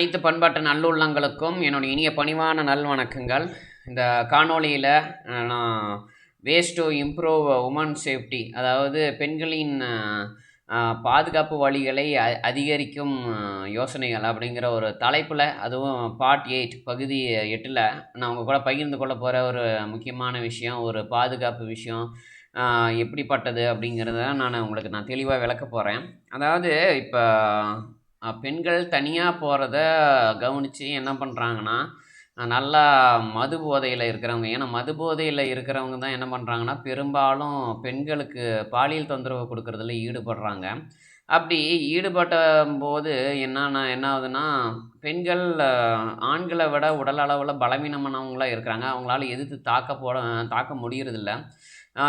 அனைத்து பண்பாட்டு நல்லுள்ளங்களுக்கும் என்னுடைய இனிய பணிவான நல்வணக்கங்கள் இந்த காணொளியில் நான் ways to improve women safety அதாவது பெண்களின் பாதுகாப்பு வழிகளை அதிகரிக்கும் யோசனைகள் அப்படிங்கிற ஒரு தலைப்பில் அதுவும் பார்ட் எயிட் பகுதி எட்டில் நான் உங்கள் கூட பகிர்ந்து கொள்ள போகிற ஒரு முக்கியமான விஷயம் ஒரு பாதுகாப்பு விஷயம் எப்படிப்பட்டது அப்படிங்கிறத நான் உங்களுக்கு நான் தெளிவாக விளக்க போகிறேன் அதாவது இப்போ பெண்கள் தனியாக போகிறத கவனித்து என்ன பண்ணுறாங்கன்னா நல்லா மது போதையில் இருக்கிறவங்க ஏன்னா மது போதையில் இருக்கிறவங்க தான் என்ன பண்ணுறாங்கன்னா பெரும்பாலும் பெண்களுக்கு பாலியல் தொந்தரவு கொடுக்கறதுல ஈடுபடுறாங்க. அப்படி ஈடுபட்ட போது என்னென்னா என்ன ஆகுதுன்னா பெண்கள் ஆண்களை விட உடல் அளவில் பலவீனமானவங்களாக இருக்கிறாங்க. அவங்களால எதிர்த்து தாக்க போட தாக்க முடியறதில்ல.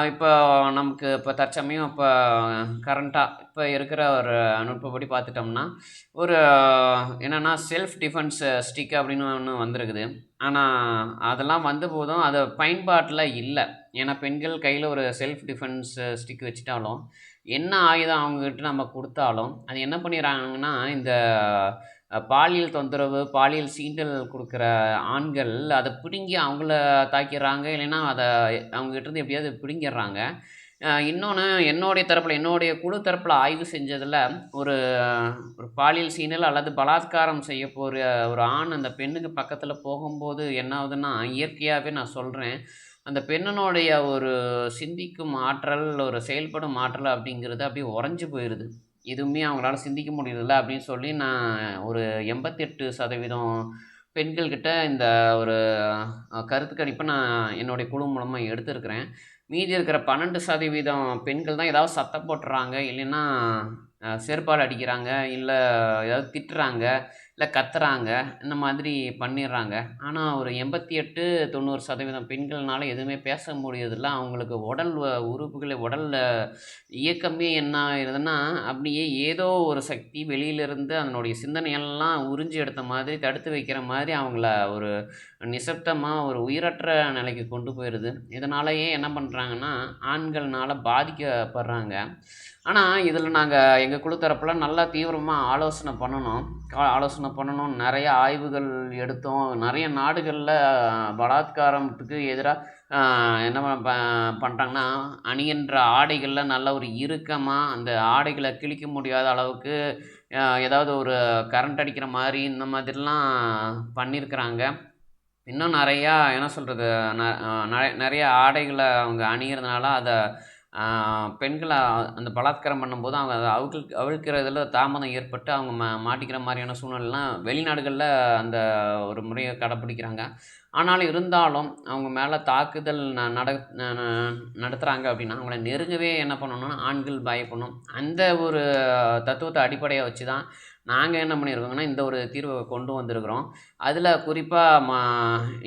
இப்போ நமக்கு இப்போ தற்சமயம் இப்போ கரண்ட்டாக இப்போ இருக்கிற ஒரு நுட்பப்படி பார்த்துட்டோம்னா ஒரு என்னென்னா செல்ஃப் டிஃபென்ஸ் ஸ்டிக் அப்படின்னு ஒன்று வந்திருக்குது. ஆனால் அதெல்லாம் வந்த போதும் அது பயன்பாட்டில் இல்லை. ஏன்னா பெண்கள் கையில் ஒரு செல்ஃப் டிஃபென்ஸ் ஸ்டிக் வச்சுட்டாலும் என்ன ஆயுதம் அவங்கக்கிட்ட நம்ம கொடுத்தாலும் அது என்ன பண்ணிடுறாங்கன்னா இந்த பாலியல் தொந்தரவு பாலியல் சீண்டல் கொடுக்குற ஆண்கள் அதை பிடுங்கி அவங்கள தாக்கிடுறாங்க. இல்லைன்னா அதை அவங்ககிட்ட இருந்து எப்படியாவது பிடுங்கிடுறாங்க. இன்னொன்று என்னுடைய தரப்பில் என்னுடைய குழு தரப்பில் ஆய்வு செஞ்சதில் ஒரு ஒரு பாலியல் சீனல் அல்லது பலாத்காரம் செய்ய போகிற ஒரு ஆண் அந்த பெண்ணுக்கு பக்கத்தில் போகும்போது என்ன ஆகுதுன்னா இயற்கையாகவே நான் சொல்கிறேன் அந்த பெண்ணினுடைய ஒரு சிந்திக்கும் ஆற்றல் ஒரு செயல்படும் ஆற்றல் அப்படிங்கிறது அப்படியே உறைஞ்சி போயிடுது எதுவுமே அவங்களால சிந்திக்க முடியறதில்ல அப்படின்னு சொல்லி நான் ஒரு எண்பத்தெட்டு சதவீதம் பெண்கள்கிட்ட இந்த ஒரு கருத்து கணிப்பை நான் என்னுடைய குழு மூலமாக எடுத்திருக்கிறேன். மீதி இருக்கிற பன்னெண்டு சதவீதம் பெண்கள் தான் ஏதாவது சத்தம் போட்டுறாங்க இல்லைன்னா அஹ், செருப்பால் அடிக்கிறாங்க இல்லை ஏதாவது திட்டுறாங்க இல்லை கத்துறாங்க. இந்த மாதிரி பண்ணிடுறாங்க ஆனால் ஒரு எண்பத்தி எட்டு தொண்ணூறு சதவீதம் பெண்கள்னால எதுவுமே பேச முடியறதில்ல. அவங்களுக்கு உடல் வ- உறுப்புகளை உடலில் இயக்கமே என்ன ஆயிடுதுன்னா அப்படியே ஏதோ ஒரு சக்தி வெளியிலிருந்து அதனுடைய சிந்தனையெல்லாம் உறிஞ்சி எடுத்த மாதிரி தடுத்து வைக்கிற மாதிரி அவங்கள ஒரு நிசப்தமாக ஒரு உயிரற்ற நிலைக்கு கொண்டு போயிடுது இதனாலேயே என்ன பண்ணுறாங்கன்னா ஆண்கள்னால பாதிக்கப்படுறாங்க. ஆனால் இதில் நாங்கள் எங்கள் குழு தரப்பில் நல்லா தீவிரமாக ஆலோசனை பண்ணணும். ஆலோசனை பண்ணணும் நிறைய ஆய்வுகள் எடுத்தோம். நிறைய நாடுகளில் பலாத்காரத்துக்கு எதிராக என்ன ப- பண்ணுறாங்கன்னா அணிகின்ற ஆடைகளில் நல்ல ஒரு இறுக்கமாக அந்த ஆடைகளை கிழிக்க முடியாத அளவுக்கு ஏதாவது ஒரு கரண்ட் அடிக்கிற மாதிரி இந்த மாதிரிலாம் பண்ணியிருக்கிறாங்க இன்னும் நிறையா என்ன சொல்கிறது நிறைய ஆடைகளை அவங்க அணிகிறதுனால அதை பெண்களை அந்த பலாத்காரம் பண்ணும்போது அவங்க அதை அவிழ் அவிழ்க்கிறதுல தாமதம் ஏற்பட்டு அவங்க மா மாட்டிக்கிற மாதிரியான சூழ்நிலைலாம் வெளிநாடுகளில் அந்த ஒரு முறையை கடைப்பிடிக்கிறாங்க. ஆனாலும் இருந்தாலும் அவங்க மேலே தாக்குதல் ந நட நடத்துகிறாங்க அப்படின்னா அவங்கள நெருங்கவே என்ன பண்ணணும்னா ஆண்கள் பயப்படணும். அந்த ஒரு தத்துவத்தை அடிப்படையாக வச்சு தான் நாங்கள் என்ன பண்ணியிருக்கோங்கன்னா இந்த ஒரு தீர்வை கொண்டு வந்திருக்கிறோம். அதில் குறிப்பாக மா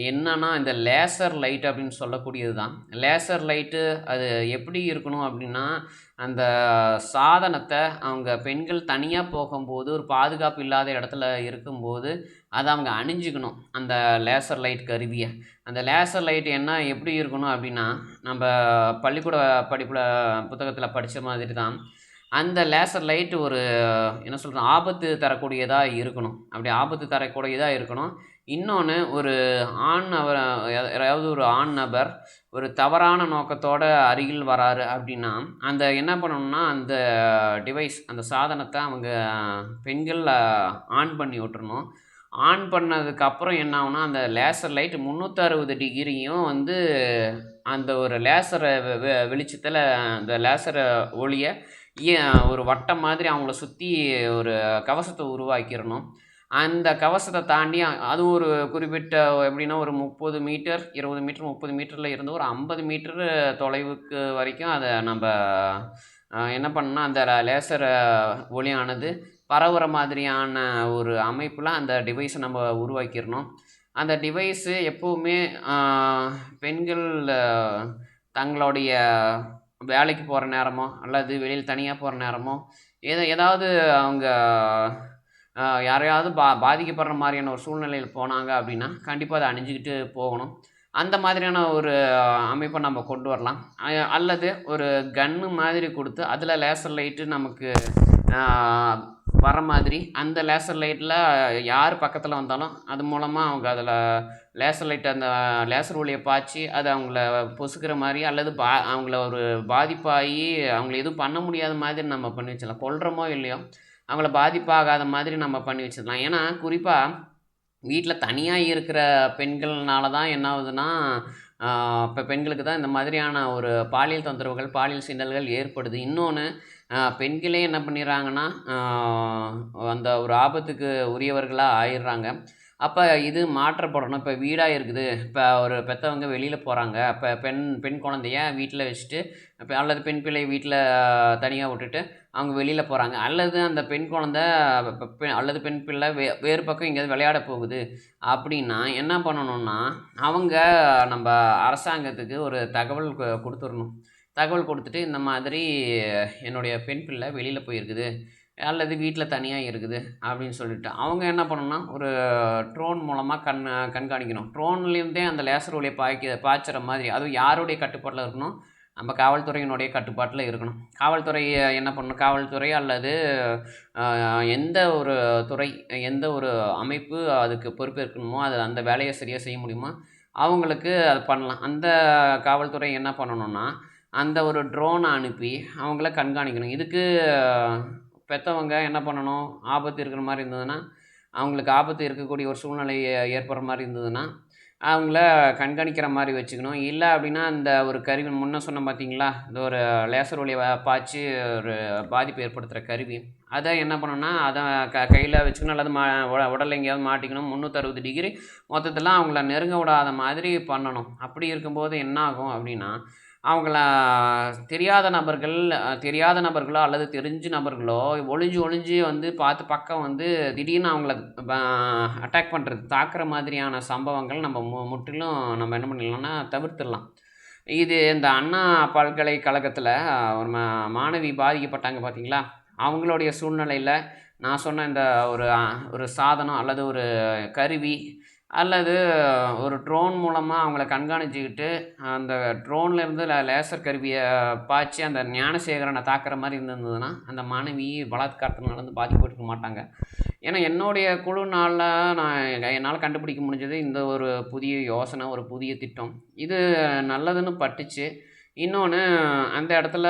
என்னன்னா இந்த லேசர் லைட் அப்படின்னு சொல்லக்கூடியது தான் லேசர் லைட்டு அது எப்படி இருக்கணும் அப்படின்னா அந்த சாதனத்தை அவங்க பெண்கள் தனியாக போகும்போது ஒரு பாதுகாப்பு இல்லாத இடத்துல இருக்கும்போது அதை அவங்க அணிஞ்சிக்கணும் அந்த லேசர் லைட் கருவியை. அந்த லேசர் லைட் என்ன எப்படி இருக்கணும் அப்படின்னா நம்ம பள்ளிக்கூட படிப்பில் புத்தகத்தில் படித்த மாதிரி தான் அந்த லேசர் லைட் ஒரு என்ன சொல்கிறோம் ஆபத்து தரக்கூடியதாக இருக்கணும். அப்படி ஆபத்து தரக்கூடியதாக இருக்கணும். இன்னொன்று ஒரு ஆண் நபர் யாராவது ஒரு ஆண் நபர் ஒரு தவறான நோக்கத்தோட அருகில் வராரு அப்படின்னா அந்த என்ன பண்ணணும்னா அந்த டிவைஸ் அந்த சாதனத்தை அவங்க பெண்கள் ஆன் பண்ணி விட்டுறணும். ஆன் பண்ணதுக்கப்புறம் என்ன ஆகுனா அந்த லேசர் லைட் முந்நூற்றறுபது டிகிரியும் வந்து அந்த ஒரு லேசரை வெளிச்சத்தில் அந்த லேசரை ஒளியை ஒரு வட்டம் மாதிரி அவங்கள சுற்றி ஒரு கவசத்தை உருவாக்கிடணும். அந்த கவசத்தை தாண்டி அதுவும் அது ஒரு குறிப்பிட்ட எப்படின்னா ஒரு முப்பது மீட்டர் இருபது மீட்டர் முப்பது மீட்டரில் இருந்து ஒரு ஐம்பது மீட்டர் தொலைவுக்கு வரைக்கும் அதை நம்ம என்ன பண்ணால் அந்த லேசர் ஒளியானது பரவுற மாதிரியான ஒரு அமைப்பில் அந்த டிவைஸை நம்ம உருவாக்கிடணும். அந்த டிவைஸு எப்போவுமே பெண்கள் தங்களுடைய வேலைக்கு போகிற நேரமோ அல்லது வெளியில் தனியாக போகிற நேரமோ ஏதோ ஏதாவது அவங்க யாரையாவது பா பாதிக்கப்படுற மாதிரியான ஒரு சூழ்நிலையில் போனாங்க அப்படின்னா கண்டிப்பாக அதை அணிஞ்சிக்கிட்டு போகணும். அந்த மாதிரியான ஒரு அமைப்பை நம்ம கொண்டு வரலாம். அல்லது ஒரு கன்று மாதிரி கொடுத்து அதில் லேசர் லைட்டு நமக்கு வர மாதிரி அந்த லேசர் லைட்டில் யார் பக்கத்தில் வந்தாலும் அது மூலமாக அவங்க அதில் லேசர் லைட் அந்த லேசர் ஒளியை பாய்ச்சி அது அவங்கள பொசுக்கிற மாதிரி அல்லது பா அவங்கள ஒரு பாதிப்பாகி அவங்கள எதுவும் பண்ண முடியாத மாதிரி நம்ம பண்ணி வச்சிடலாம். கொள்கிறோமோ இல்லையோ அவங்கள பாதிப்பாகாத மாதிரி நம்ம பண்ணி வச்சிடலாம். ஏன்னா குறிப்பாக வீட்டில் தனியாக இருக்கிற பெண்கள்னால தான் என்ன ஆகுதுன்னா இப்போ பெண்களுக்கு தான் இந்த மாதிரியான ஒரு பாலியல் தொந்தரவுகள் பாலியல் சீண்டல்கள் ஏற்படுது. இன்னொன்று பெண்களே என்ன பண்ணிடுறாங்கன்னா அந்த ஒரு ஆபத்துக்கு உரியவர்களாக ஆயிடுறாங்க. அப்போ இது மாற்றப்படணும் இப்போ வீடாக இருக்குது. இப்போ ஒரு பெற்றவங்க வெளியில் போகிறாங்க அப்போ பெண் பெண் குழந்தைய வீட்டில் வச்சுட்டு இப்போ அல்லது பெண் பிள்ளை வீட்டில் தனியாக விட்டுட்டு அவங்க வெளியில் போகிறாங்க அல்லது அந்த பெண் குழந்த அல்லது பெண் பிள்ளை வே வேறு பக்கம் எங்கேயாவது விளையாட போகுது அப்படின்னா என்ன பண்ணணும்னா அவங்க நம்ம அரசாங்கத்துக்கு ஒரு தகவல் கொடுத்துடணும். தகவல் கொடுத்துட்டு இந்த மாதிரி என்னுடைய பெண் பிள்ளை வெளியில் போயிருக்குது. அல்லது வீட்டில் தனியாக இருக்குது அப்படின்னு சொல்லிட்டு. அவங்க என்ன பண்ணணும்னா ஒரு ட்ரோன் மூலமாக கண் கண்காணிக்கணும். ட்ரோன்லேருந்தே அந்த லேசர் ஒளியை பாய்க்க பாய்ச்சுற மாதிரி அதுவும் யாருடைய கட்டுப்பாட்டில் இருக்கணும்? நம்ம காவல்துறையினுடைய கட்டுப்பாட்டில் இருக்கணும். காவல்துறை என்ன பண்ணணும்? காவல்துறை அல்லது எந்த ஒரு துறை எந்த ஒரு அமைப்பு அதுக்கு பொறுப்பேற்கணுமோ அது அந்த வேலையை சரியாக செய்ய முடியுமோ அவங்களுக்கு அது பண்ணலாம். அந்த காவல்துறை என்ன பண்ணணும்னா அந்த ஒரு ட்ரோனை அனுப்பி அவங்கள கண்காணிக்கணும். இதுக்கு பெற்றவங்க என்ன பண்ணணும்? ஆபத்து இருக்கிற மாதிரி இருந்ததுன்னா அவங்களுக்கு ஆபத்து இருக்கக்கூடிய ஒரு சூழ்நிலை ஏற்படுற மாதிரி இருந்ததுன்னா அவங்கள கண்காணிக்கிற மாதிரி வச்சுக்கணும். இல்லை அப்படின்னா இந்த ஒரு கருவி முன்னே சொன்ன பார்த்தீங்களா இந்த ஒரு லேசர் ஒளியை பாய்ச்சி ஒரு பாதிப்பு ஏற்படுத்துகிற கருவி. அதை என்ன பண்ணணும்னா அதை க கையில் வச்சுக்கணும். அல்லது மா உடல் எங்கேயாவது மாட்டிக்கணும். முந்நூற்றறுபது டிகிரி மொத்தத்தில் அவங்கள நெருங்க விடாத மாதிரி பண்ணணும். அப்படி இருக்கும்போது என்ன ஆகும் அப்படின்னா அவங்கள தெரியாத நபர்கள் தெரியாத நபர்களோ அல்லது தெரிஞ்ச நபர்களோ ஒளிஞ்சு ஒளிஞ்சு வந்து பார்த்து பக்கம் வந்து திடீர்னு அவங்கள அட்டாக் பண்ணுறது தாக்குற மாதிரியான சம்பவங்கள் நம்ம மு முற்றிலும் நம்ம என்ன பண்ணிடலாம்னா தவிர்த்துடலாம். இது இந்த அண்ணா பல்கலைக்கழகத்தில் ஒரு மா மாணவி பாதிக்கப்பட்டாங்க பார்த்தீங்களா அவங்களுடைய சூழ்நிலையில் நான் சொன்ன இந்த ஒரு ஒரு சாதனம் அல்லது ஒரு கருவி அல்லது ஒரு ட்ரோன் மூலமாக அவங்கள கண்காணிச்சுக்கிட்டு அந்த ட்ரோன்லேருந்து லேசர் கருவியை பாய்ச்சி அந்த ஞானசேகரனை தாக்குற மாதிரி இருந்திருந்ததுன்னா அந்த மாணவி பலாத்காரத்தினால வந்து பாதிக்கப்பட்டிருக்க மாட்டாங்க. ஏன்னா என்னுடைய குழுனால நான் என்னால் கண்டுபிடிக்க முடிஞ்சது இந்த ஒரு புதிய யோசனை ஒரு புதிய திட்டம். இது நல்லதுன்னு பட்டுச்சு. இன்னொன்று அந்த இடத்துல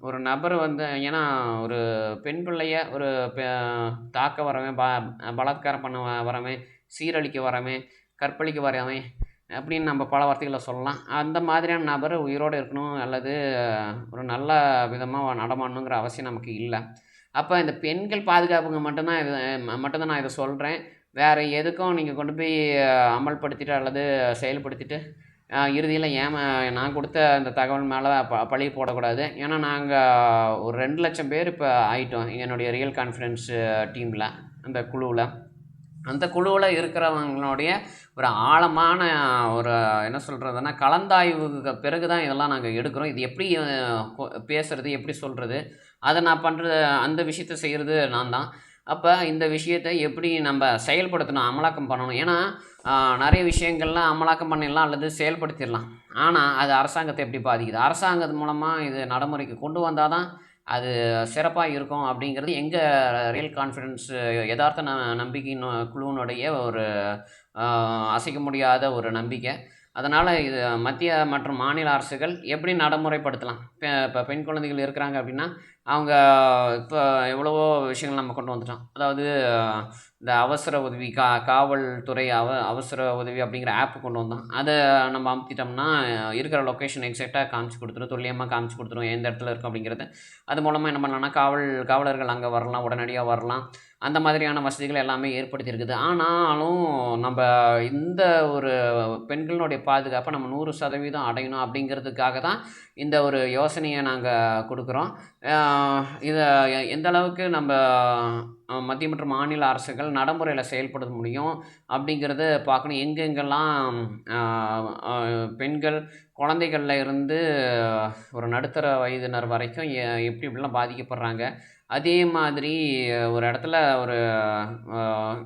ஒரு நபர் வந்து ஏன்னா ஒரு பெண் பிள்ளைய ஒரு பெ- தாக்க வரவன் ப பலாத்காரம் பண்ண வ- வரவன் சீரழிக்க வரவன் கற்பழிக்க வரவன் அப்படின்னு நம்ம பல வார்த்தைகளை சொல்லலாம். அந்த மாதிரியான நபர் உயிரோடு இருக்கணும் அல்லது ஒரு நல்ல விதமாக நடமாடணுங்கிற அவசியம் நமக்கு இல்லை. அப்போ இந்த பெண்கள் பாதுகாப்புங்க மட்டும்தான் இது மட்டும்தான் நான் இதை சொல்கிறேன் வேறு எதுக்கும் நீங்கள் கொண்டு போய் அமல்படுத்திட்டு அல்லது செயல்படுத்திட்டு இறுதியில் ஏமா நான் கொடுத்த அந்த தகவல் மேலே ப பழி போடக்கூடாது. ஏன்னா நாங்கள் ஒரு ரெண்டு லட்சம் பேர் இப்போ ஆயிட்டோம் என்னுடைய ரியல் கான்ஃபிடென்ஸ் டீமில் அந்த குழுவில். அந்த குழுவில் இருக்கிறவங்களுடைய ஒரு ஆழமான ஒரு என்ன சொல்கிறதுனா கலந்தாய்வுக்கு பிறகு தான் இதெல்லாம் நாங்கள் எடுக்கிறோம். இது எப்படி பேசுகிறது எப்படி சொல்கிறது அதை நான் பண்ணுறது அந்த விஷயத்த செய்கிறது நான் தான். அப்போ இந்த விஷயத்தை எப்படி நம்ம செயல்படுத்தணும் அமலாக்கம் பண்ணணும்? ஏன்னா நிறைய விஷயங்கள்லாம் அமலாக்கம் பண்ணிடலாம் அல்லது செயல்படுத்திடலாம். ஆனால் அது அரசாங்கத்தை எப்படி பாதிக்குது? அரசாங்கத்து மூலமாக இது நடைமுறைக்கு கொண்டு வந்தால் தான் அது சிறப்பாக இருக்கும் அப்படிங்கிறது எங்கள் ரியல் கான்ஃபிடென்ஸு யதார்த்த ந நம்பிக்கையின் குழுவினுடைய ஒரு அசைக்க முடியாத ஒரு நம்பிக்கை. அதனால் இது மத்திய மற்றும் மாநில அரசுகள் எப்படி நடைமுறைப்படுத்தலாம்? இப்போ இப்போ பெண் குழந்தைகள் இருக்கிறாங்க அப்படின்னா அவங்க இப்போ எவ்வளவோ விஷயங்கள் நம்ம கொண்டு வந்துட்டோம். அதாவது இந்த அவசர உதவி கா காவல்துறை அவ அவசர உதவி அப்படிங்கிற ஆப் கொண்டு வந்தோம். அதை நம்ம அமுத்திட்டோம்னா இருக்கிற லொக்கேஷன் எக்ஸாக்டாக காமிச்சு கொடுத்துரும் துல்லியமாக காமிச்சு கொடுத்துரும் எந்த இடத்துல இருக்கும் அப்படிங்கிறது. அது மூலமாக என்ன பண்ணலாம்னா காவல் காவலர்கள் அங்கே வரலாம் உடனடியாக வரலாம். அந்த மாதிரியான வசதிகள் எல்லாமே ஏற்படுத்தியிருக்குது. ஆனாலும் நம்ம இந்த ஒரு பெண்களுடைய பாதுகாப்பை நம்ம நூறு சதவீதம் அடையணும் அப்படிங்கிறதுக்காக தான் இந்த ஒரு யோசனையை நாங்கள் கொடுக்குறோம். இதை எந்த அளவுக்கு நம்ம மத்திய மற்றும் மாநில அரசுகள் நடைமுறையில் செயல்படுத்த முடியும் அப்படிங்கிறத பார்க்கணும். எங்கெங்கெல்லாம் பெண்கள் குழந்தைகள்ல இருந்து ஒரு நடுத்தர வயதினர் வரைக்கும் எ- எப்படி எப்படிலாம் பாதிக்கப்படுறாங்க. அதே மாதிரி ஒரு இடத்துல ஒரு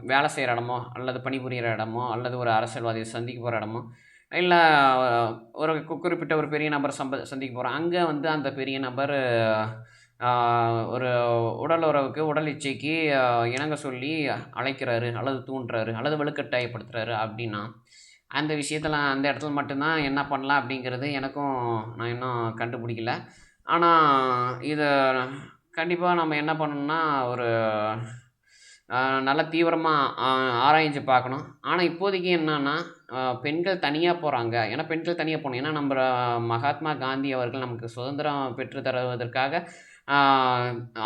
வேலை செய்கிற இடமோ அல்லது பணிபுரிகிற இடமோ அல்லது ஒரு அரசியல்வாதியை சந்திக்க போகிற இடமோ இல்லை ஒரு குறிப்பிட்ட ஒரு பெரிய நபர் சம்ப சந்திக்க போகிறோம் அங்கே வந்து அந்த பெரிய நபர் ஒரு உடல் உறவுக்கு உடல் இச்சைக்கு இணங்க சொல்லி அழைக்கிறாரு அல்லது தூண்டுறாரு அல்லது வலுக்கட்டாயப்படுத்துறாரு அப்படின்னா அந்த விஷயத்தில் அந்த இடத்துல மட்டும்தான் என்ன பண்ணலாம் அப்படிங்கிறது எனக்கும் நான் இன்னும் கண்டுபிடிக்கல. ஆனால் இதை கண்டிப்பாக நம்ம என்ன பண்ணணும்னா ஒரு நல்லா நல்ல தீவிரமாக ஆராய்ஞ்சு பார்க்கணும். ஆனால் இப்போதைக்கு என்னன்னா பெண்கள் தனியாக போகிறாங்க ஏன்னா பெண்கள் தனியாக போகணும். ஏன்னா நம்ம மகாத்மா காந்தி அவர்கள் நமக்கு சுதந்திரம் பெற்று தருவதற்காக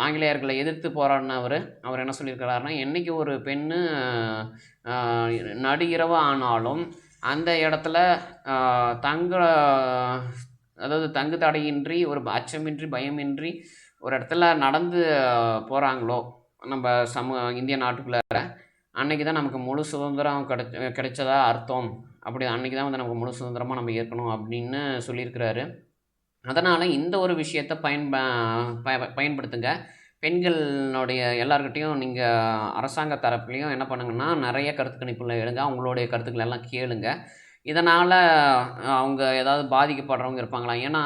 ஆங்கிலேயர்களை எதிர்த்து போராடினவர். அவர் என்ன சொல்லியிருக்கிறாருன்னா என்றைக்கு ஒரு பெண்ணு நடு இரவு ஆனாலும் அந்த இடத்துல தங்க அதாவது தங்கு தடையின்றி ஒரு அச்சமின்றி பயமின்றி ஒரு இடத்துல நடந்து போகிறாங்களோ நம்ம சமூக இந்திய நாட்டுக்குள்ளார அன்னைக்கு தான் நமக்கு முழு சுதந்திரம் கிடைச்ச கிடைச்சதா அர்த்தம். அப்படி அன்னைக்கு தான் வந்து நமக்கு முழு சுதந்திரமாக நம்ம ஏற்கணும் அப்படின்னு சொல்லியிருக்கிறாரு. அதனால் இந்த ஒரு விஷயத்தை பயன்ப ப- பயன்படுத்துங்க. பெண்களுடைய எல்லார்கிட்டேயும் நீங்கள் அரசாங்க தரப்புலையும் என்ன பண்ணுங்கன்னா நிறைய கருத்து கணிப்பில் எடுங்க அவங்களுடைய கருத்துக்கள் எல்லாம் கேளுங்க. இதனால் அவங்க ஏதாவது பாதிக்கப்படுறவங்க இருப்பாங்களா? ஏன்னா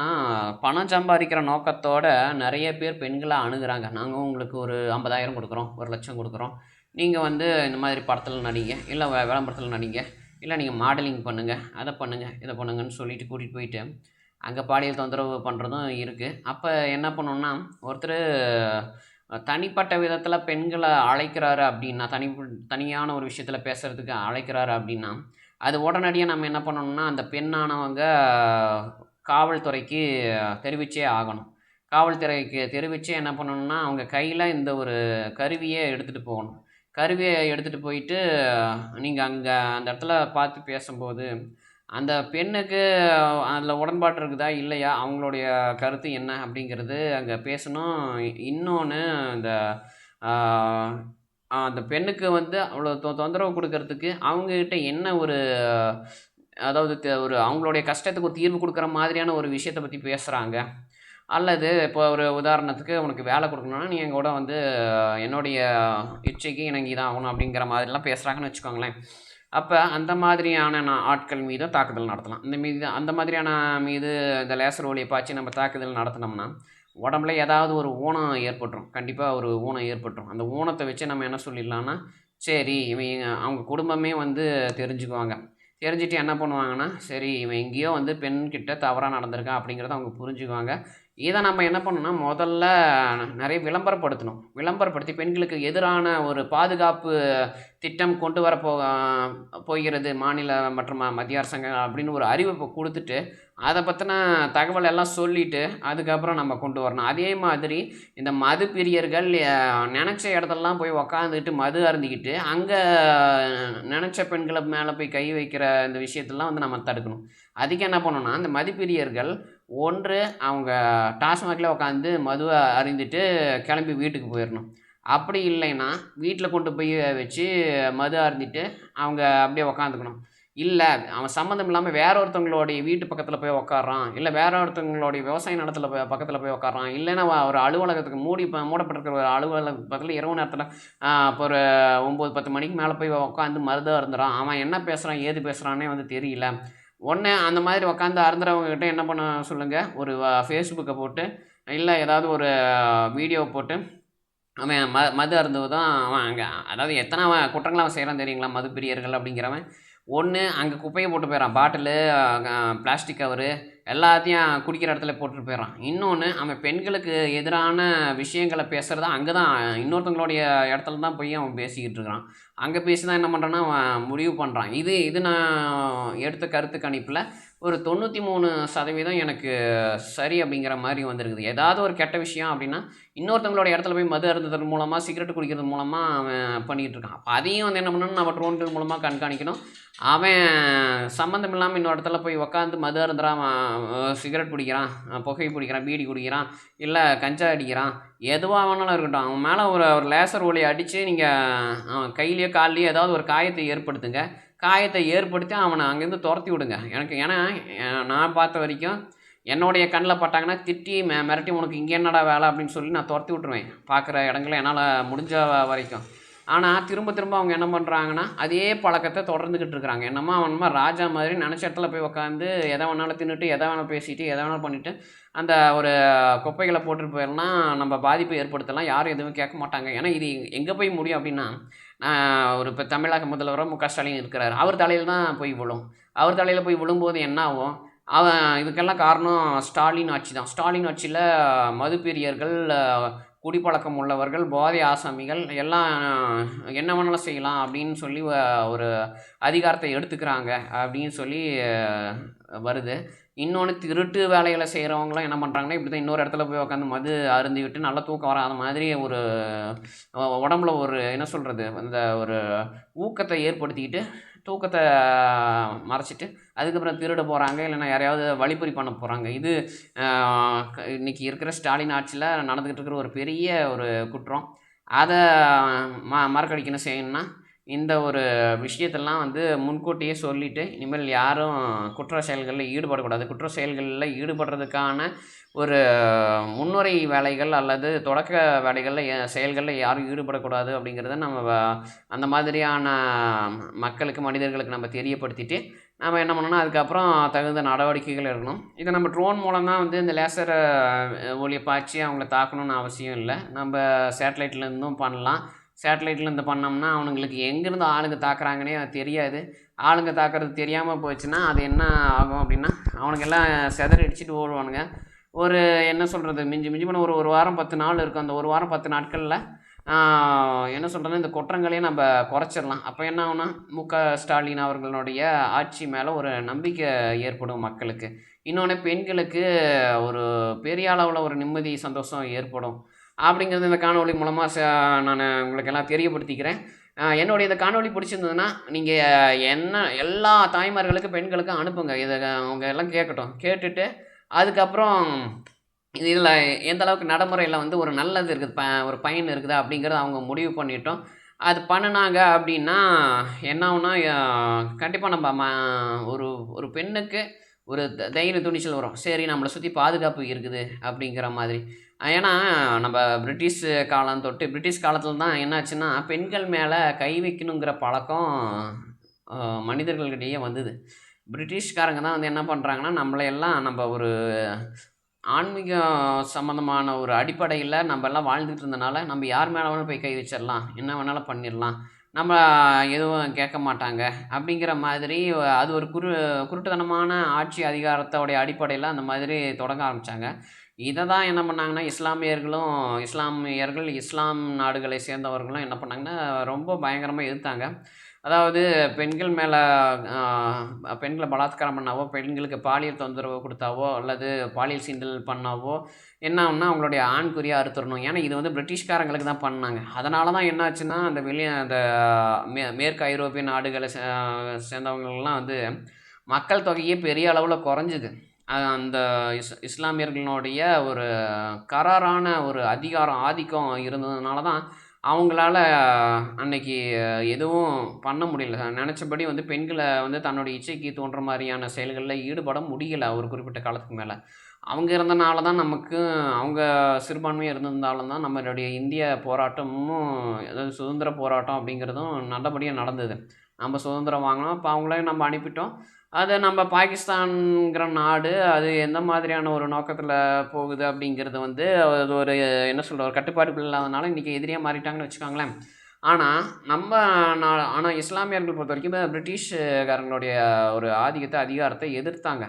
பணம் சம்பாதிக்கிற நோக்கத்தோட நிறைய பேர் பெண்களை அணுகிறாங்க. நாங்கள் உங்களுக்கு ஒரு ஐம்பதாயிரம் கொடுக்குறோம் ஒரு லட்சம் கொடுக்குறோம். நீங்கள் வந்து இந்த மாதிரி படத்தில் நடிங்க. இல்லை விளம்பரத்தில் நடிங்க. இல்லை நீங்கள் மாடலிங் பண்ணுங்கள் அதை பண்ணுங்கள் இதை பண்ணுங்கன்னு சொல்லிட்டு கூட்டிகிட்டு போயிட்டு அங்கே பாலியல் தொந்தரவு பண்ணுறதும் இருக்குது அப்போ என்ன பண்ணணுன்னா ஒருத்தர் தனிப்பட்ட விதத்தில் பெண்களை அழைக்கிறாரு அப்படின்னா தனி தனியான ஒரு விஷயத்தில் பேசுகிறதுக்கு அழைக்கிறாரு அப்படின்னா அது உடனடியாக நம்ம என்ன பண்ணணும்னா அந்த பெண்ணானவங்க காவல்துறைக்கு தெரிவிச்சே ஆகணும். காவல்துறைக்கு தெரிவித்து என்ன பண்ணணும்னா அவங்க கையில் இந்த ஒரு கருவியை எடுத்துகிட்டு போகணும். கருவியை எடுத்துகிட்டு போயிட்டு நீங்கள் அங்கே அந்த இடத்துல பார்த்து பேசும்போது அந்த பெண்ணுக்கு அதில் உடன்பாடு இருக்குதா இல்லையா? அவங்களுடைய கருத்து என்ன அப்படிங்கிறது அங்கே பேசணும். இன்னொன்று இந்த அந்த பெண்ணுக்கு வந்து அவ்வளோ தொ தொந்தரவு கொடுக்கறதுக்கு அவங்கக்கிட்ட என்ன ஒரு அதாவது ஒரு அவங்களுடைய கஷ்டத்துக்கு ஒரு தீர்வு கொடுக்குற மாதிரியான ஒரு விஷயத்தை பற்றி பேசுகிறாங்க அல்லது இப்போ ஒரு உதாரணத்துக்கு உனக்கு வேலை கொடுக்கணும்னா நீ எங்கள் கூட வந்து என்னுடைய இச்சைக்கு இணங்கி தான் ஆகணும் அப்படிங்கிற மாதிரிலாம் பேசுகிறாங்கன்னு வச்சுக்கோங்களேன். அப்போ அந்த மாதிரியான ஆட்கள் மீதும் தாக்குதல் நடத்தலாம். இந்த மீது அந்த மாதிரியான மீது இந்த லேசர் ஒளியை பாய்ச்சி நம்ம தாக்குதல் நடத்தினோம்னா உடம்புல ஏதாவது ஒரு ஊனம் ஏற்பட்டுரும். கண்டிப்பாக ஒரு ஊனம் ஏற்பட்டுரும். அந்த ஊனத்தை வச்சு நம்ம என்ன சொல்லிடலாம்னா சரி இவன் அவங்க குடும்பமே வந்து தெரிஞ்சுக்குவாங்க. தெரிஞ்சுட்டு என்ன பண்ணுவாங்கன்னா சரி இவன் எங்கேயோ வந்து பெண்கிட்ட தவறாக நடந்திருக்கான் அப்படிங்கிறத அவங்க புரிஞ்சுக்குவாங்க. இதை நம்ம என்ன பண்ணணும்னா முதல்ல நிறைய விளம்பரப்படுத்தணும். விளம்பரப்படுத்தி பெண்களுக்கு எதிரான ஒரு பாதுகாப்பு திட்டம் கொண்டு வர போ போகிறது மாநில மற்றும் ம- மத்திய அரசாங்கம் அப்படின்னு ஒரு அறிவிப்பை கொடுத்துட்டு அதை பற்றின தகவல் எல்லாம் சொல்லிவிட்டு அதுக்கப்புறம் நம்ம கொண்டு வரணும். அதே மாதிரி இந்த மது பிரியர்கள் நினச்ச இடத்துலலாம் போய் உக்காந்துக்கிட்டு மது அருந்திக்கிட்டு அங்கே நினச்ச பெண்களை மேலே போய் கை வைக்கிற இந்த விஷயத்தெல்லாம் வந்து நம்ம தடுக்கணும். அதுக்கு என்ன பண்ணணும்னா இந்த மதிப்பிரியர்கள் ஒன்று அவங்க டாஸ்மாகில் உட்காந்து மதுவை அருந்திட்டு கிளம்பி வீட்டுக்கு போயிடணும் அப்படி இல்லைன்னா வீட்டில் கொண்டு போய் வச்சு மது அருந்திட்டு அவங்க அப்படியே உக்காந்துக்கணும். இல்லை அவன் சம்மந்தம் இல்லாமல் வேற ஒருத்தவங்களுடைய வீட்டு பக்கத்தில் போய் உக்காடுறான் இல்லை வேற ஒருத்தவங்களுடைய விவசாய நிலத்தில் போய் பக்கத்தில் போய் உக்காடுறான் இல்லைன்னா அவன் ஒரு அலுவலகத்துக்கு மூடி மூடப்பட்டிருக்கிற ஒரு அலுவலக பக்கத்தில் இரவு நேரத்தில் இப்போ ஒரு ஒம்பது பத்து மணிக்கு மேலே போய் உட்காந்து மருதாக இருந்துறான் அவன் என்ன பேசுகிறான் ஏது பேசுகிறான்னே வந்து தெரியல. ஒன்று அந்த மாதிரி உட்காந்து அருந்துறவங்க கிட்ட என்ன பண்ண சொல்லுங்கள் ஒரு ஃபேஸ்புக்கை போட்டு இல்லை ஏதாவது ஒரு வீடியோ போட்டு அவன் ம மது அருந்துவதும் அவன் அங்கே அதாவது எத்தனை அவன் குற்றங்கள் அவன் செய்கிறான் தெரியுங்களா? மது பிரியர்கள் அப்படிங்கிறவன். ஒன்று அங்கே குப்பையை போட்டு போயிடறான் பாட்டிலு பிளாஸ்டிக் கவரு எல்லாத்தையும் குடிக்கிற இடத்துல போட்டுட்டு போயிடறான் இன்னொன்று அவன் பெண்களுக்கு எதிரான விஷயங்களை பேசுகிறத அங்கே தான் இன்னொருத்தவங்களுடைய இடத்துல தான் போய் அவன் பேசிக்கிட்டு இருக்கிறான். அங்கே பேசி தான் என்ன பண்ணுறான்னா அவன் முடிவு பண்ணுறான் இது இது நான் எடுத்த கருத்து கணிப்பில் ஒரு தொண்ணூற்றி மூணு சதவீதம் எனக்கு சரி அப்படிங்கிற மாதிரி வந்திருக்குது. ஏதாவது ஒரு கெட்ட விஷயம் அப்படின்னா இன்னொருத்தவங்களோட இடத்துல போய் மது அருந்ததன் மூலமாக சிகரெட் குடிக்கிறது மூலமாக அவன் பண்ணிகிட்டு இருக்கான். அப்போ அதையும் வந்து என்ன பண்ணணும் நம்ம ட்ரோன்கள் மூலமாக கண்காணிக்கணும். அவன் சம்மந்தம் இல்லாமல் இன்னொரு இடத்துல போய் உக்காந்து மது அருந்துறான் சிகரெட் பிடிக்கிறான் புகை பிடிக்கிறான் பீடி குடிக்கிறான் இல்லை கஞ்சா அடிக்கிறான். எதுவாக வேணாலும் இருக்கட்டும். அவன் மேலே ஒரு ஒரு லேசர் ஒளி அடித்து நீங்கள் அவன் கையில் கையிலையோ கால்லையோ ஏதாவது ஒரு காயத்தை ஏற்படுத்துங்க. காயத்தை ஏற்படுத்தி அவனை அங்கேருந்து துரத்தி விடுங்க. எனக்கு ஏன்னா நான் பார்த்த வரைக்கும் என்னுடைய கண்ணில் பட்டாங்கன்னா திட்டி மெ மிரட்டி உனக்கு இங்கே என்னடா வேலை? அப்படின்னு சொல்லி நான் துரத்தி விட்ருவேன் பார்க்குற இடங்கள என்னால் முடிஞ்ச வரைக்கும். ஆனால் திரும்ப திரும்ப அவங்க என்ன பண்ணுறாங்கன்னா அதே பழக்கத்தை தொடர்ந்துக்கிட்டு இருக்கிறாங்க என்னமோ அவன்மா ராஜா மாதிரி நினச்ச இடத்துல போய் உட்காந்து எதை வேணாலும் தின்னுட்டு எதை வேணாலும் பேசிட்டு எதை வேணாலும் பண்ணிவிட்டு அந்த ஒரு குப்பைகளை போட்டுட்டு போயிடலாம். நம்ம பாதிப்பை ஏற்படுத்தலாம். யாரும் எதுவும் கேட்க மாட்டாங்க. ஏன்னா இது எங்கே போய் முடியும் அப்படின்னா ஒரு இப்போ தமிழக முதல்வராக மு க ஸ்டாலின் இருக்கிறார். அவர் தலையில் தான் போய் விழும். அவர் தலையில் போய் விழும்போது என்ன ஆகும் அவன் இதுக்கெல்லாம் காரணம் ஸ்டாலின் ஆட்சி தான். ஸ்டாலின் ஆட்சியில் மதுப்பிரியர்கள் குடிப்பழக்கம் உள்ளவர்கள் போதை ஆசாமிகள் எல்லாம் என்ன வேணாலும் செய்யலாம் அப்படின்னு சொல்லி ஒரு அதிகாரத்தை எடுத்துக்கிறாங்க அப்படின்னு சொல்லி வருது. இன்னொன்று திருட்டு வேலைகளை செய்கிறவங்களாம் என்ன பண்ணுறாங்கன்னா இப்படி தான் இன்னொரு இடத்துல போய் உட்காந்து மது அருந்தி விட்டு நல்லா தூக்கம் வராத மாதிரி ஒரு உடம்புல ஒரு என்ன சொல்கிறது அந்த ஒரு ஊக்கத்தை ஏற்படுத்திக்கிட்டு தூக்கத்தை மறைச்சிட்டு அதுக்கப்புறம் திருட போகிறாங்க இல்லைன்னா யாரையாவது வழிப்பறி பண்ண போகிறாங்க இது இன்றைக்கி இன்னைக்கு இருக்கிற ஸ்டாலின் ஆட்சியில் நடந்துக்கிட்டு இருக்கிற ஒரு பெரிய ஒரு குற்றம். அதை ம மறக்கடிக்கணும் செய்யணும்னா இந்த ஒரு விஷயத்தெல்லாம் வந்து முன்கூட்டியே சொல்லிவிட்டு இனிமேல் யாரும் குற்ற செயல்களில் ஈடுபடக்கூடாது. குற்ற செயல்களில் ஈடுபடுறதுக்கான ஒரு முன்னுரை வேலைகள் அல்லது தொடக்க வேலைகளில் செயல்களில் யாரும் ஈடுபடக்கூடாது அப்படிங்கிறத நம்ம அந்த மாதிரியான மக்களுக்கு மனிதர்களுக்கு நம்ம தெரியப்படுத்திட்டு நம்ம என்ன பண்ணணும் அதுக்கப்புறம் தகுந்த நடவடிக்கைகள் எடுக்கணும். இதை நம்ம ட்ரோன் மூலம் தான் வந்து இந்த லேசர் ஒளியை பாய்ச்சி அவங்கள தாக்கணும்னு அவசியம் இல்லை. நம்ம சேட்டலைட்லேருந்தும் பண்ணலாம். சேட்டலைட்லேருந்து பண்ணோம்னா அவனுங்களுக்கு எங்கேருந்து ஆளுங்க தாக்குறாங்கன்னே அது தெரியாது. ஆளுங்க தாக்குறது தெரியாமல் போச்சுன்னா அது என்ன ஆகும் அப்படின்னா அவனுங்கெல்லாம் செதறி அடிச்சுட்டு ஓடுவானுங்க. ஒரு என்ன சொல்கிறது மிஞ்சி மிஞ்சி பண்ண ஒரு ஒரு வாரம் பத்து நாள் இருக்கும். அந்த ஒரு வாரம் பத்து நாட்களில் என்ன சொல்கிறது இந்த குற்றங்களையும் நம்ம குறைச்சிடலாம். அப்போ என்ன ஆகுனா மு க ஸ்டாலின் அவர்களுடைய ஆட்சி மேலே ஒரு நம்பிக்கை ஏற்படும் மக்களுக்கு. இன்னொன்று பெண்களுக்கு ஒரு பெரிய அளவில் ஒரு நிம்மதி சந்தோஷம் ஏற்படும். அப்படிங்கிறது இந்த காணொலி மூலமாக நான் உங்களுக்கு எல்லாம் தெரியப்படுத்திக்கிறேன். என்னுடைய இந்த காணொலி பிடிச்சிருந்ததுன்னா நீங்கள் என்ன எல்லா தாய்மார்களுக்கும் பெண்களுக்கும் அனுப்புங்க. இதை அவங்க எல்லாம் கேட்கட்டும். கேட்டுட்டு அதுக்கப்புறம் இதில் எந்த அளவுக்கு நடைமுறையில் வந்து ஒரு நல்லது இருக்குது ப ஒரு பயன் இருக்குதா அப்படிங்கிறத அவங்க முடிவு பண்ணிட்டோம். அது பண்ணுனாங்க அப்படின்னா என்ன கண்டிப்பாக நம்ம ம ஒரு ஒரு பெண்ணுக்கு ஒரு த- தைரிய துணிச்சல் வரும். சரி நம்மளை சுற்றி பாதுகாப்பு இருக்குது அப்படிங்கிற மாதிரி. ஏன்னா நம்ம பிரிட்டிஷ் காலம் தொட்டு பிரிட்டிஷ் காலத்தில் தான் என்னாச்சுன்னா பெண்கள் மேலே கை வைக்கணுங்கிற பழக்கம் மனிதர்கள்கிட்டயே மனிதர்களிடையே வந்தது. பிரிட்டிஷ்காரங்க தான் வந்து என்ன பண்ணுறாங்கன்னா நம்மளையெல்லாம் நம்ம ஒரு ஆன்மீகம் சம்மந்தமான ஒரு அடிப்படையில் நம்ம எல்லாம் வாழ்ந்துட்டு இருந்தனால நம்ம யார் மேலே வேணாலும் போய் கை வச்சிடலாம். என்ன வேணாலும் பண்ணிடலாம். நம்ம எதுவும் கேட்க மாட்டாங்க. அப்படிங்கிற மாதிரி அது ஒரு குரு குருட்டுத்தனமான ஆட்சி அதிகாரத்தோடைய அடிப்படையில் அந்த மாதிரி தொடங்க ஆரம்பித்தாங்க இதை தான் என்ன பண்ணாங்கன்னா இஸ்லாமியர்களும் இஸ்லாமியர்கள் இஸ்லாம் நாடுகளை சேர்ந்தவர்களும் என்ன பண்ணாங்கன்னா ரொம்ப பயங்கரமாக எதிர்த்தாங்க. அதாவது பெண்கள் மேலே பெண்களை பலாத்காரம் பண்ணாவோ பெண்களுக்கு பாலியல் தொந்தரவு கொடுத்தாவோ அல்லது பாலியல் சீண்டல் பண்ணாவோ என்ன ஆகும்னா அவங்களுடைய ஆண்குறியை அறுத்துடணும். ஏன்னா இது வந்து பிரிட்டிஷ்காரங்களுக்கு தான் பண்ணாங்க. அதனால தான் என்னாச்சுன்னா அந்த வெளியே அந்த மே மேற்கு ஐரோப்பிய நாடுகளை சே சேர்ந்தவங்கெல்லாம் வந்து மக்கள் தொகையே பெரிய அளவில் குறைஞ்சிது. அந்த இஸ் இஸ்லாமியர்களுடைய ஒரு கராரான ஒரு அதிகாரம் ஆதிக்கம் இருந்ததுனால தான் அவங்களால அன்னைக்கு எதுவும் பண்ண முடியல. நினச்சபடி வந்து பெண்களை வந்து தன்னுடைய இச்சைக்கு தோன்ற மாதிரியான செயல்களில் ஈடுபட முடியல ஒரு குறிப்பிட்ட காலத்துக்கு மேலே. அவங்க இருந்தனால தான் நமக்கு அவங்க சிறுபான்மையாக இருந்திருந்தாலும் தான் நம்மளுடைய இந்திய போராட்டமும் அதாவது சுதந்திர போராட்டம் அப்படிங்கிறதும் நல்லபடியாக நடந்தது. நம்ம சுதந்திரம் வாங்கினோம் இப்போ அவங்களையும் நம்ம அனுப்பிட்டோம். அதை நம்ம பாகிஸ்தான்ங்கிற நாடு அது எந்த மாதிரியான ஒரு நோக்கத்தில் போகுது அப்படிங்கிறது வந்து அது ஒரு என்ன சொல்கிற ஒரு கட்டுப்பாடுகள் இல்லாதனால இன்றைக்கி எதிரியாக மாறிட்டாங்கன்னு வச்சுக்கோங்களேன். ஆனால் நம்ம நான் ஆனால் இஸ்லாமியர்கள் பொறுத்த வரைக்கும் பிரிட்டிஷ்காரங்களுடைய ஒரு ஆதிக்கத்தை அதிகாரத்தை எதிர்த்தாங்க.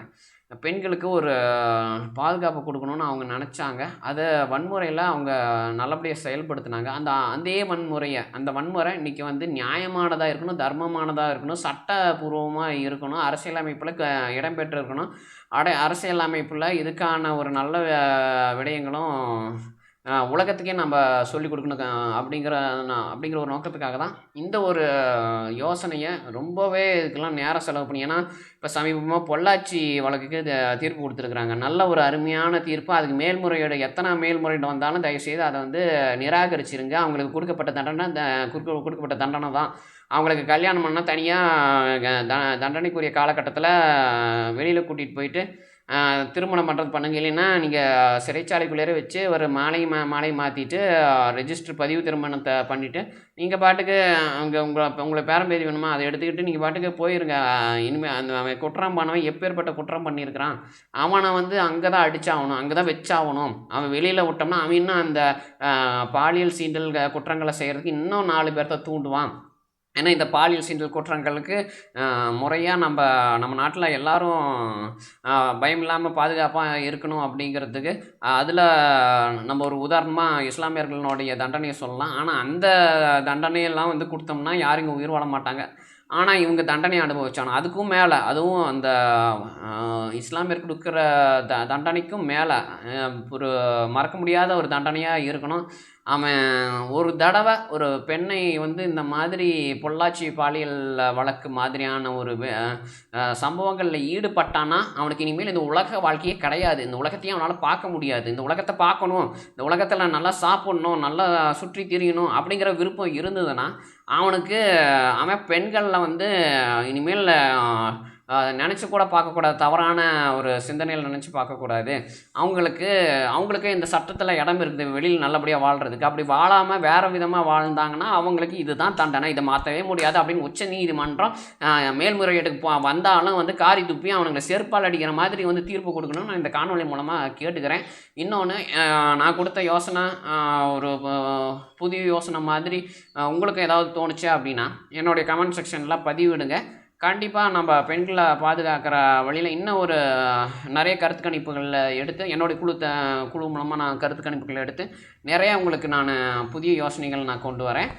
பெண்களுக்கு ஒரு பாதுகாப்பு கொடுக்கணும்னு அவங்க நினச்சாங்க. அதை வன்முறையில் அவங்க நல்லபடியாக செயல்படுத்தினாங்க. அந்த அதே வன்முறையை அந்த வன்முறை இன்றைக்கி வந்து நியாயமானதாக இருக்கணும் தர்மமானதாக இருக்கணும் சட்டபூர்வமாக இருக்கணும் அரசியலமைப்பில் க இடம்பெற்று இருக்கணும் அடை அரசியல் அமைப்பில் இதுக்கான ஒரு நல்ல விடயங்களும் உலகத்துக்கே நம்ம சொல்லிக் கொடுக்கணும் அப்படிங்கிற அப்படிங்கிற ஒரு நோக்கத்துக்காக தான் இந்த ஒரு யோசனையை ரொம்பவே இதுக்கெல்லாம் நேரம் செலவு பண்ணி ஏன்னா இப்போ சமீபமாக பொள்ளாச்சி வழக்குக்கு தீர்ப்பு கொடுத்துருக்குறாங்க. நல்ல ஒரு அருமையான தீர்ப்பு. அதுக்கு மேல்முறையீடு எத்தனை மேல்முறையீடு வந்தாலும் தயவுசெய்து அதை வந்து நிராகரிச்சிருங்க. அவங்களுக்கு கொடுக்கப்பட்ட தண்டனை கொடுக்க கொடுக்கப்பட்ட தண்டனை தான். அவங்களுக்கு கல்யாணம் பண்ணால் தனியாக த தண்டனைக்குரிய காலகட்டத்தில் வெளியில் கூட்டிகிட்டு போயிட்டு திருமணம் பண்ணுறது பண்ணுங்க. இல்லைன்னா நீங்கள் சிறைச்சாலைக்குள்ளேயே வச்சு ஒரு மாலை மா மாலை மாற்றிட்டு ரெஜிஸ்டர் பதிவு திருமணத்தை பண்ணிவிட்டு நீங்கள் பாட்டுக்கு அங்கே உங்களை உங்களை பேரம்பேதி வேணுமா அதை எடுத்துக்கிட்டு நீங்கள் பாட்டுக்கு போயிருங்க. இனிமேல் அந்த அவன் குற்றம் பண்ணவன் எப்பேற்பட்ட குற்றம் பண்ணியிருக்கிறான். அவனை வந்து அங்கே தான் அடிச்சாகணும் அங்கே தான் வச்சாகணும். அவன் வெளியில் விட்டோம்னா அவன் இன்னும் அந்த பாலியல் சீண்டல் குற்றங்களை செய்கிறதுக்கு இன்னும் நாலு பேர்த்த தூண்டுவான். ஏன்னா இந்த பாலியல் சீண்டல் குற்றங்களுக்கு முறையாக நம்ம நம்ம நாட்டில் எல்லோரும் பயம் இல்லாமல் பாதுகாப்பாக இருக்கணும் அப்படிங்கிறதுக்கு அதில் நம்ம ஒரு உதாரணமாக இஸ்லாமியர்களுடைய தண்டனையை சொல்லலாம். ஆனால் அந்த தண்டனையெல்லாம் வந்து கொடுத்தோம்னா யாரும் இங்கே உயிர் வாழ மாட்டாங்க. ஆனால் இவங்க தண்டனை அனுபவிச்சானோ அதுக்கும் மேலே அதுவும் அந்த இஸ்லாமியர் கொடுக்குற த தண்டனைக்கும் மேலே ஒரு மறக்க முடியாத ஒரு தண்டனையாக இருக்கணும். அவன் ஒரு தடவை ஒரு பெண்ணை வந்து இந்த மாதிரி பொள்ளாச்சி பாலியல் வழக்கு மாதிரியான ஒரு சம்பவங்களில் ஈடுபட்டானா அவனுக்கு இனிமேல் இந்த உலக வாழ்க்கையே கிடையாது. இந்த உலகத்தையும் அவனால் பார்க்க முடியாது. இந்த உலகத்தை பார்க்கணும். இந்த உலகத்தில் நல்லா சாப்பிட்ணும் நல்லா சுற்றி திரியணும் அப்படிங்கிற விருப்பம் இருந்ததுன்னா அவனுக்கு அவன் பெண்களில் வந்து இனிமேல் நினச்சி கூட பார்க்கக்கூடாது. தவறான ஒரு சிந்தனையில் நினச்சி பார்க்கக்கூடாது. அவங்களுக்கு அவங்களுக்கு இந்த சட்டத்தில் இடம் இருக்குது. வெளியில் நல்லபடியாக வாழ்கிறதுக்கு அப்படி வாழாமல் வேறு விதமாக வாழ்ந்தாங்கன்னா அவங்களுக்கு இதுதான் தண்டனை. இதை மாற்றவே முடியாது அப்படின்னு உச்ச நீதிமன்றம் மேல்முறையீட்டுக்கு போ வந்தாலும் வந்து காரி துப்பி அவனுங்களை செருப்பால் அடிக்கிற மாதிரி வந்து தீர்ப்பு கொடுக்கணும்னு நான் இந்த காணொலி மூலமாக கேட்டுக்கிறேன். இன்னொன்று நான் கொடுத்த யோசனை ஒரு புதிய யோசனை மாதிரி உங்களுக்கு ஏதாவது தோணுச்சு அப்படின்னா என்னுடைய கமெண்ட் செக்ஷனில் பதிவிடுங்க. கண்டிப்பாக நம்ம பெண்களை பாதுகாக்கிற வழியில் இன்னும் ஒரு நிறைய கருத்து கணிப்புகளில் எடுத்து என்னுடைய குழு த குழு மூலமாக நான் கருத்து கணிப்புகள் எடுத்து நிறையா உங்களுக்கு நான் புதிய யோசனைகள் நான் கொண்டு வரேன்.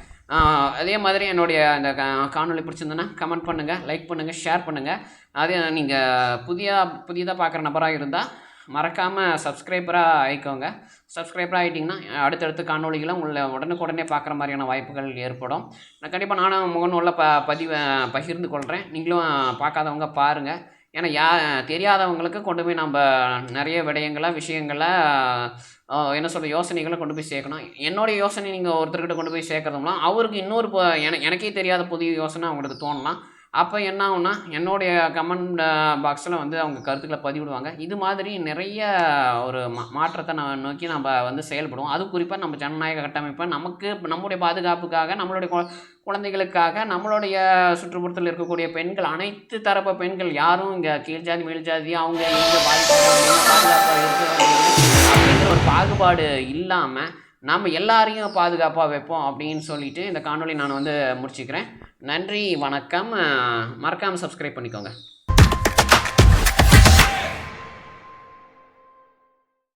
அதே மாதிரி என்னுடைய இந்த காணொலி பிடிச்சிருந்தேன்னா கமெண்ட் பண்ணுங்கள் லைக் பண்ணுங்கள் ஷேர் பண்ணுங்கள் அதே நீங்கள் புதிய புதியதாக பார்க்குற நபராக இருந்தால் மறக்காமல் சப்ஸ்கிரைபராக ஆயிக்கோங்க. சப்ஸ்கிரைபராக ஆகிட்டிங்கன்னா அடுத்தடுத்த காணொலிகளை உங்களை உடனுக்குடனே பார்க்குற மாதிரியான வாய்ப்புகள் ஏற்படும். நான் கண்டிப்பாக நானும் முகநூலில் ப பதிவை பகிர்ந்து கொள்கிறேன் நீங்களும் பார்க்காதவங்க பாருங்கள் ஏன்னா யா தெரியாதவங்களுக்கு கொண்டு போய் நம்ம நிறைய விடயங்களை விஷயங்களை என்ன சொல்கிற யோசனைகளை கொண்டு போய் சேர்க்கணும். என்னோடய யோசனை நீங்கள் ஒருத்தர்கிட்ட கொண்டு போய் சேர்க்குறதுலாம் அவருக்கு இன்னொரு எனக்கே தெரியாத புதிய யோசனை அவங்களுக்கு தோணலாம். அப்போ என்ன ஆகும்னா என்னுடைய கமெண்ட் பாக்ஸில் வந்து அவங்க கருத்துக்களை பதிவிடுவாங்க. இது மாதிரி நிறைய ஒரு மா மாற்றத்தை நான் நோக்கி நம்ம வந்து செயல்படுவோம். அது குறிப்பாக நம்ம ஜனநாயக கட்டமைப்பை நமக்கு நம்முடைய பாதுகாப்புக்காக நம்மளுடைய குழந்தைகளுக்காக நம்மளுடைய சுற்றுப்புறத்தில் இருக்கக்கூடிய பெண்கள் அனைத்து தரப்பு பெண்கள் யாரும் இங்கே கீழ் ஜாதி மேல் ஜாதி அவங்க எங்கே பாதுகாப்பாக இருக்கிற ஒரு பாகுபாடு இல்லாமல் நம்ம எல்லாரையும் பாதுகாப்பாக வைப்போம் அப்படின்னு சொல்லிட்டு இந்த காணொலி நான் வந்து முடிச்சுக்கிறேன். நன்றி வணக்கம். மறக்காமல் சப்ஸ்கிரைப் பண்ணிக்கோங்க.